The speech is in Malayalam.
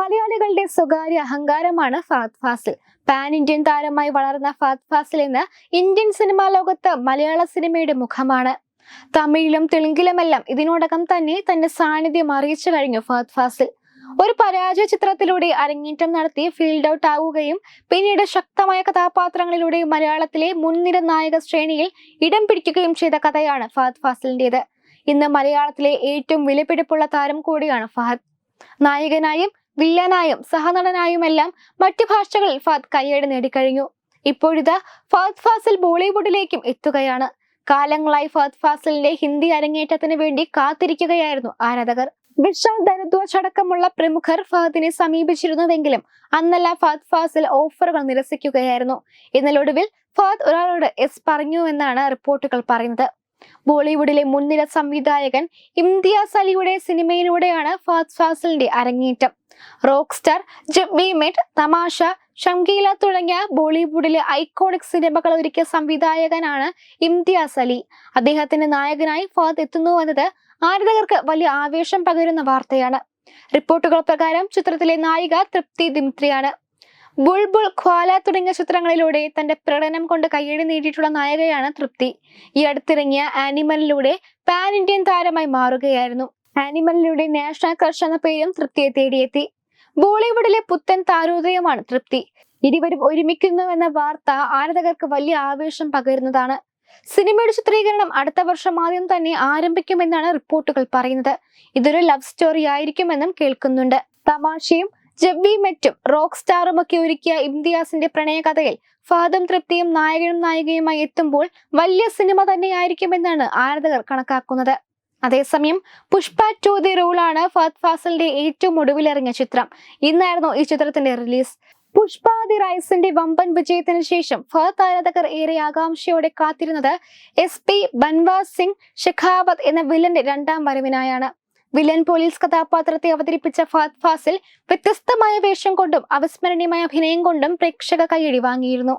മലയാളികളുടെ സ്വകാര്യ അഹങ്കാരമാണ് ഫഹദ് ഫാസിൽ. പാൻ ഇന്ത്യൻ താരമായി വളർന്ന ഫഹദ് ഫാസിൽ ഇന്ന് ഇന്ത്യൻ സിനിമാ ലോകത്ത് മലയാള സിനിമയുടെ മുഖമാണ്. തമിഴിലും തെലുങ്കിലുമെല്ലാം ഇതിനോടകം തന്നെ തന്റെ സാന്നിധ്യം അറിയിച്ചു കഴിഞ്ഞു ഫഹദ് ഫാസിൽ. ഒരു പരാജയ ചിത്രത്തിലൂടെ അരങ്ങേറ്റം നടത്തി ഫീൽഡ് ഔട്ട് ആവുകയും പിന്നീട് ശക്തമായ കഥാപാത്രങ്ങളിലൂടെ മലയാളത്തിലെ മുൻനിര നായക ശ്രേണിയിൽ ഇടം പിടിക്കുകയും ചെയ്ത കഥയാണ് ഫഹദ് ഫാസിലിന്റേത്. ഇന്ന് മലയാളത്തിലെ ഏറ്റവും വിലപിടിപ്പുള്ള താരം കൂടിയാണ് ഫഹദ്. നായകനായും വില്ലനായും സഹനടനായുമെല്ലാം മറ്റു ഭാഷകളിൽ ഫാദ് കയ്യേട് നേടിക്കഴിഞ്ഞു. ഇപ്പോഴിത് ഫാദ് ഫാസിൽ ബോളിവുഡിലേക്കും എത്തുകയാണ്. കാലങ്ങളായി ഫാദ് ഫാസിലിന്റെ ഹിന്ദി അരങ്ങേറ്റത്തിന് വേണ്ടി കാത്തിരിക്കുകയായിരുന്നു ആരാധകർ. വിശാൽ ഭരദ്വാജ് അടക്കമുള്ള പ്രമുഖർ ഫഹദിനെ സമീപിച്ചിരുന്നുവെങ്കിലും അന്നല്ല ഫഹദ് ഫാസിൽ ഓഫറുകൾ നിരസിക്കുകയായിരുന്നു. ഇന്നലൊടുവിൽ ഫഹദ് ഒരാളോട് എസ് പറഞ്ഞു എന്നാണ് റിപ്പോർട്ടുകൾ പറയുന്നത്. ബോളിവുഡിലെ മുൻനിര സംവിധായകൻ ഇംതിയാസ് അലിയുടെ സിനിമയിലൂടെയാണ് ഫാസ് ഫാസിലിന്റെ അരങ്ങേറ്റം. റോക്ക് സ്റ്റാർ ജബ്ബി മെറ്റ് തമാശ ഷംഗീല തുടങ്ങിയ ബോളിവുഡിലെ ഐക്കോണിക് സിനിമകൾ ഒരുക്കിയ സംവിധായകനാണ് ഇംതിയാസ് അലി അദ്ദേഹത്തിന്റെ നായകനായി ഫാദ് എത്തുന്നു എന്നത് ആരാധകർക്ക് വലിയ ആവേശം പകരുന്ന വാർത്തയാണ്. റിപ്പോർട്ടുകൾ പ്രകാരം ചിത്രത്തിലെ നായിക തൃപ്തി ദിമിത്രിയാണ്. ബുൾബുൾ ഖ്വാല തുടങ്ങിയ ചിത്രങ്ങളിലൂടെ തന്റെ പ്രകടനം കൊണ്ട് കയ്യടി നേടിയിട്ടുള്ള നായകയാണ് തൃപ്തി. ഈ അടുത്തിറങ്ങിയ ആനിമലിലൂടെ പാൻ ഇന്ത്യൻ താരമായി മാറുകയായിരുന്നു. ആനിമലിലൂടെ നാഷണൽ ക്രഷ് എന്ന പേരും തൃപ്തിയെ തേടിയെത്തി. ബോളിവുഡിലെ പുത്തൻ താരോദയമാണ് തൃപ്തി. ഇരുവരും ഒരുമിക്കുന്നുവെന്ന വാർത്ത ആരാധകർക്ക് വലിയ ആവേശം പകരുന്നതാണ്. സിനിമയുടെ ചിത്രീകരണം അടുത്ത വർഷം ആദ്യം തന്നെ ആരംഭിക്കുമെന്നാണ് റിപ്പോർട്ടുകൾ പറയുന്നത്. ഇതൊരു ലവ് സ്റ്റോറി ആയിരിക്കുമെന്നും കേൾക്കുന്നുണ്ട്. തമാശയും ജബ്ബി മെറ്റും റോക്ക് സ്റ്റാറും ഒക്കെ ഒരുക്കിയ ഇംതിയാസിന്റെ പ്രണയകഥയിൽ ഫാദം തൃപ്തിയും നായകനും നായികയുമായി എത്തുമ്പോൾ വലിയ സിനിമ തന്നെയായിരിക്കുമെന്നാണ് ആരാധകർ കണക്കാക്കുന്നത്. അതേസമയം പുഷ്പ ടു ദി റൂളാണ് ഫഹദ് ഫാസലിന്റെ ഏറ്റവും ഒടുവിലിറങ്ങിയ ചിത്രം. ഇന്നായിരുന്നു ഈ ചിത്രത്തിന്റെ റിലീസ്. പുഷ്പ ദി റൈസിന്റെ വമ്പൻ വിജയത്തിന് ശേഷം ഫഹദ് ആരാധകർ ഏറെ ആകാംക്ഷയോടെ കാത്തിരുന്നത് എസ് പി ബൻവാസ് സിംഗ് ഷെഖാവത് എന്ന വില്ലന്റെ രണ്ടാം വരവിനായാണ്. വില്ലൻ പോലീസ് കഥാപാത്രത്തെ അവതരിപ്പിച്ച ഫാത് ഫാസിൽ വ്യത്യസ്തമായ വേഷം കൊണ്ടും അവിസ്മരണീയമായ അഭിനയം കൊണ്ടും പ്രേക്ഷക കൈയടി വാങ്ങിയിരുന്നു.